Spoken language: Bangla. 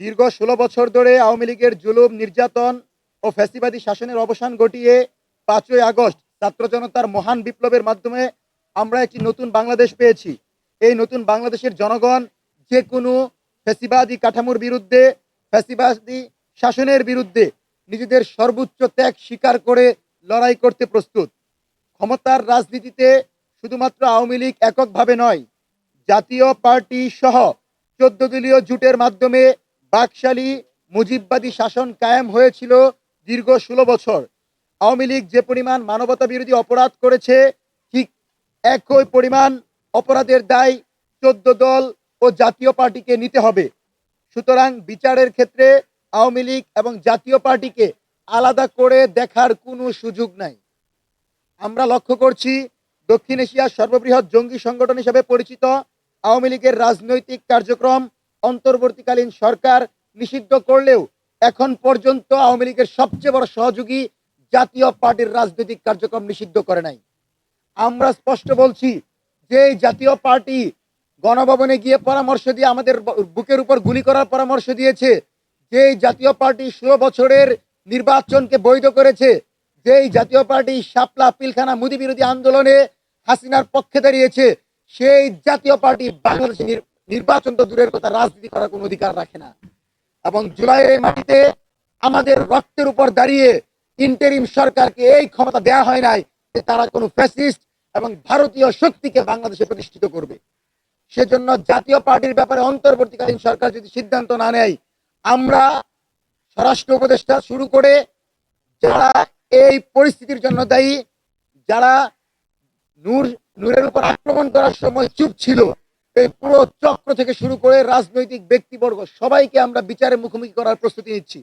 দীর্ঘ ষোলো বছর ধরে আওয়ামী লীগের জুলুম, নির্যাতন ও ফ্যাসিবাদী শাসনের অবসান ঘটিয়ে পাঁচই আগস্ট ছাত্র জনতার মহান বিপ্লবের মাধ্যমে আমরা একটি নতুন বাংলাদেশ পেয়েছি। এই নতুন বাংলাদেশের জনগণ যে কোনো ফ্যাসিবাদী কাঠামোর বিরুদ্ধে, ফ্যাসিবাদী শাসনের বিরুদ্ধে নিজেদের সর্বোচ্চ ত্যাগ স্বীকার করে লড়াই করতে প্রস্তুত। ক্ষমতার রাজনীতিতে শুধুমাত্র আওয়ামী লীগ এককভাবে নয়, জাতীয় পার্টি সহ চোদ্দ দলীয় জোটের মাধ্যমে বাকশালী মুজিববাদী শাসন কায়েম হয়েছিল দীর্ঘ ষোলো বছর। আওয়ামী লীগ যে পরিমাণ মানবতা বিরোধী অপরাধ করেছে, ঠিক একই পরিমাণ অপরাধের দায় চোদ্দ দল ও জাতীয় পার্টিকে নিতে হবে। সুতরাং বিচারের ক্ষেত্রে আওয়ামী লীগ এবং জাতীয় পার্টিকে আলাদা করে দেখার কোনো সুযোগ নাই। আমরা লক্ষ্য করছি দক্ষিণ এশিয়ার সর্ববৃহৎ জঙ্গি সংগঠন হিসেবে পরিচিত আওয়ামী লীগের রাজনৈতিক কার্যক্রম অন্তর্বর্তীকালীন সরকার নিষিদ্ধ করলেও এখন পর্যন্ত আওয়ামী লীগের সবচেয়ে বড় সহযোগী জাতীয় পার্টির রাজনৈতিক কার্যক্রম নিষিদ্ধ করে নাই। আমরা স্পষ্ট বলছি যে জাতীয় পার্টি গণভবনে গিয়ে পরামর্শ দিয়ে আমাদের বুকের উপর গুলি করার পরামর্শ দিয়েছে যে জাতীয় পার্টি ষোলো বছরের নির্বাচনকে বৈধ করেছে, যে এই জাতীয় পার্টি শাপলা পিলখানা মুদি বিরোধী আন্দোলনে হাসিনার পক্ষে দাঁড়িয়েছে, সেই জাতীয় পার্টি বাংলাদেশে নির্বাচন তো দূরের কথা, রাজনীতি করার কোনো অধিকার রাখে না। এবং জুলাইয়ের মাটিতে আমাদের রক্তের উপর দাঁড়িয়ে ইন্টারিম সরকারকে এই ক্ষমতা দেয়া হয় নাই যে তারা কোনো ফ্যাসিস্ট এবং ভারতীয় শক্তিকে বাংলাদেশে প্রতিষ্ঠিত করবে। সেজন্য জাতীয় পার্টির ব্যাপারে অন্তর্বর্তীকালীন সরকার যদি সিদ্ধান্ত না নেয়, আমরা স্বরাষ্ট্র উপদেষ্টা শুরু করে যারা এই পরিস্থিতির জন্য দায়ী, যারা নূর, নূরের উপর আক্রমণ করার সময় চুপ ছিল এই পুরো চক্র থেকে শুরু করে রাজনৈতিক ব্যক্তিবর্গ সবাইকে আমরা বিচারের মুখোমুখি করার প্রস্তুতি নিচ্ছি।